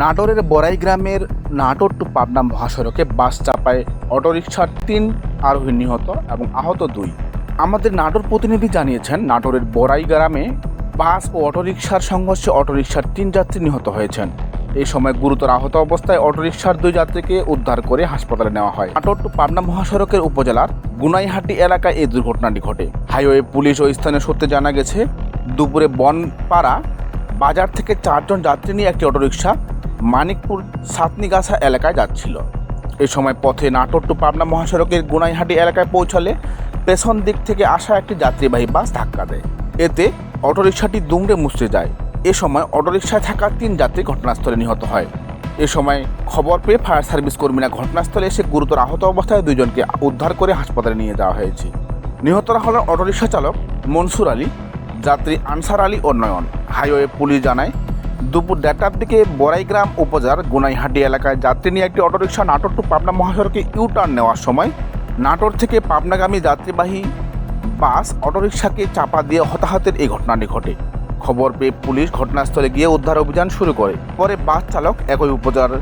নাটোরের বড়াই গ্রামের নাটোর টু পাবনা মহাসড়কে বাস চাপায় অটোরিকশার তিন আরোহী নিহত এবং আহত দুই। আমাদের নাটোর প্রতিনিধি জানিয়েছেন, নাটোরের বড়াই গ্রামে বাস ও অটোরিকশার সংঘর্ষে অটোরিকশার তিন যাত্রী নিহত হয়েছেন। এই সময় গুরুতর আহত অবস্থায় অটোরিকশার দুই যাত্রীকে উদ্ধার করে হাসপাতালে নেওয়া হয়। নাটোর টু পাবনা মহাসড়কের উপজেলার গুনাইহাটি এলাকায় এই দুর্ঘটনাটি ঘটে। হাইওয়ে পুলিশ ও স্থানীয় সূত্রে জানা গেছে, দুপুরে বনপাড়া বাজার থেকে চারজন যাত্রী নিয়ে একটি অটোরিকশা মানিকপুর সাতনিগাছা এলাকায় যাচ্ছিল। এ সময় পথে নাটোর টু পাবনা মহাসড়কের গুনাইহাটি এলাকায় পৌঁছালে পেছন দিক থেকে আসা একটি যাত্রীবাহী বাস ধাক্কা দেয়। এতে অটোরিকশাটি দুমড়ে মুচড়ে যায়। এ সময় অটোরিকশায় থাকা তিন যাত্রী ঘটনাস্থলে নিহত হয়। এ সময় খবর পেয়ে ফায়ার সার্ভিস কর্মীরা ঘটনাস্থলে এসে গুরুতর আহত অবস্থায় দুজনকে উদ্ধার করে হাসপাতালে নিয়ে যাওয়া হয়েছে। নিহতরা হলেন অটোরিকশা চালক মনসুর আলী, যাত্রী আনসার আলী ও নয়ন। হাইওয়ে পুলিশ জানায় দুপুর দেড়টার দিকে বড়াইগ্রাম উপজেলার গুনাইহাটি এলাকায় যাত্রী নিয়ে একটি অটোরিকশা নাটোর টু পাবনা মহাসড়কে ইউ টার্ন নেওয়ার সময় নাটোর থেকে পাবনাগামী যাত্রীবাহী বাস অটোরিকশাকে চাপা দিয়ে হতাহতের এই ঘটনাটি ঘটে। খবর পেয়ে পুলিশ ঘটনাস্থলে গিয়ে উদ্ধার অভিযান শুরু করে। পরে বাস চালক একই উপজেলার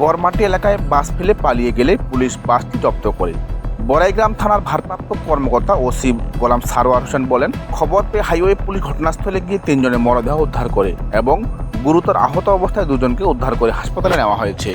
গড়মাটি এলাকায় বাস ফেলে পালিয়ে গেলে পুলিশ বাসটি জব্দ করে। বড়াইগ্রাম থানার ভারপ্রাপ্ত কর্মকর্তা ওসি গোলাম সারোয়ার হোসেন বলেন, খবর পেয়ে হাইওয়ে পুলিশ ঘটনাস্থলে গিয়ে তিনজনের মরদেহ উদ্ধার করে এবং গুরুতর আহত অবস্থায় দুজনকে উদ্ধার করে হাসপাতালে নেওয়া হয়েছে।